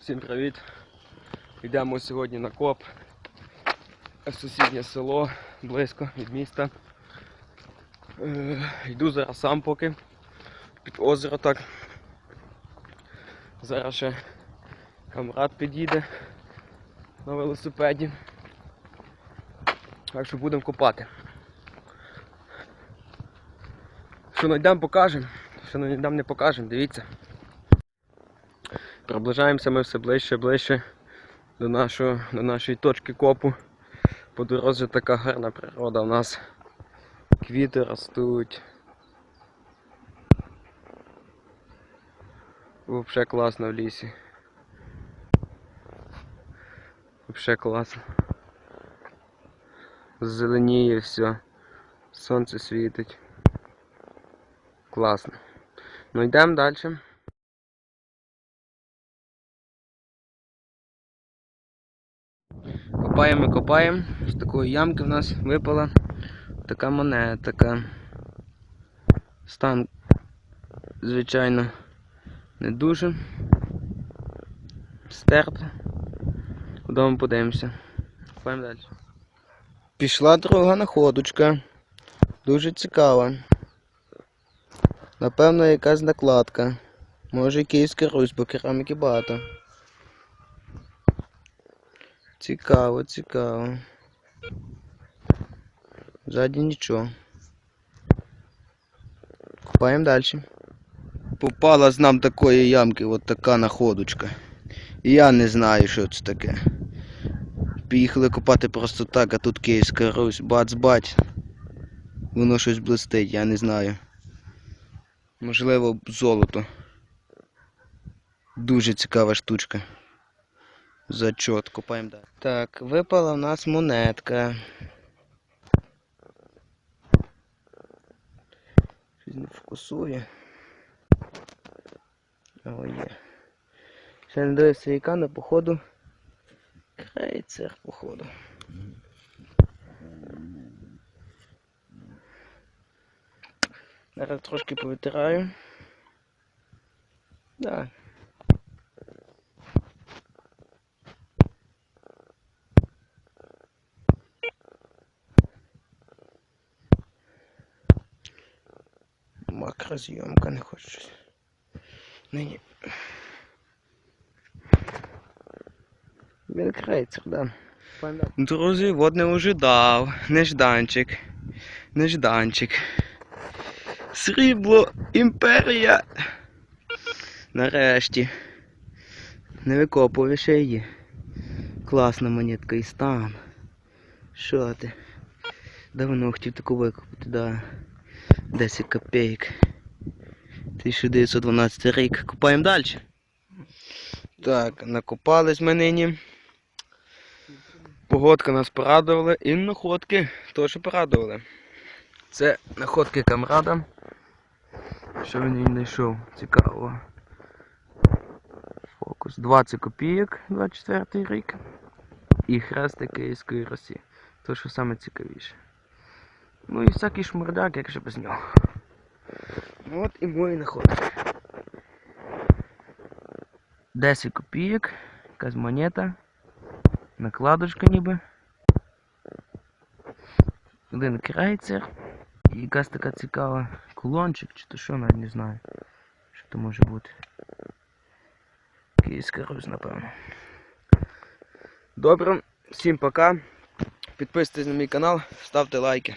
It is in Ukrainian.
Всім привіт! Йдемо сьогодні на коп в сусіднє село близько від міста. Е, йду зараз сам поки під озеро так. Зараз ще камрад підійде на велосипеді. Так що будемо копати. Що знайдемо, покажемо. Що не знайдемо, не покажемо, дивіться. Приближаємося ми все ближче ближче до, нашого, до нашої точки копу. По дорозі така гарна природа у нас. Квіти ростуть. Взагалі класно в лісі. Взагалі класно. Зеленіє все. Сонце світить. Класно. Ну йдемо далі. Копаємо і копаємо. З такої ямки в нас випала така монетка. Стан, звичайно, не дуже. Стерпла. Вдома подивимося. Копаємо далі. Пішла друга находочка. Дуже цікава. Напевно, якась накладка. Може Київська Русь, бо кераміки багато. Цікаво, цікаво. Ззаді нічого. Копаємо далі. Попала з нам такої ямки, от така находочка. Я не знаю, що це таке. Поїхали копати просто так, а тут Київська Русь, бац-бац. Воно щось блистить, я не знаю. Можливо, золото. Дуже цікава штучка. Зачот, копаємо далі. Так, випала в нас монетка. Щось не фокусує. О, є. Ще не дивився яка, але походу. Крейцер, походу. Зараз трошки повитираю. Да. Макрозйомка не хоче щось. Нині. Він крейцер, да. Друзі, вот не ожидав. Нежданчик. Нежданчик. Срібло імперія. Нарешті. Не викопую ще її. Класна монетка і стан. Що ти? Давно хотів таку викопати, да. 10 копійок. 1912 рік. Купаємо далі. Так, накопались ми нині. Погодка нас порадувала і находки теж порадували. Це находки камрада. Що він знайшов? Цікаво. Фокус. 20 копійок, 24 рік. І хрести Київської Росії. То, що саме цікавіше. Ну і всякий шмурдяк, як же без нього. Ну От і мої находки. 10 копійок, якась монета, накладочка ніби. Один крайцер. І якась така цікава кулончик чи то що, навіть не знаю. Що то може бути. Київська Русь, напевно. Добре, всім пока. Підписуйтесь на мій канал, ставте лайки.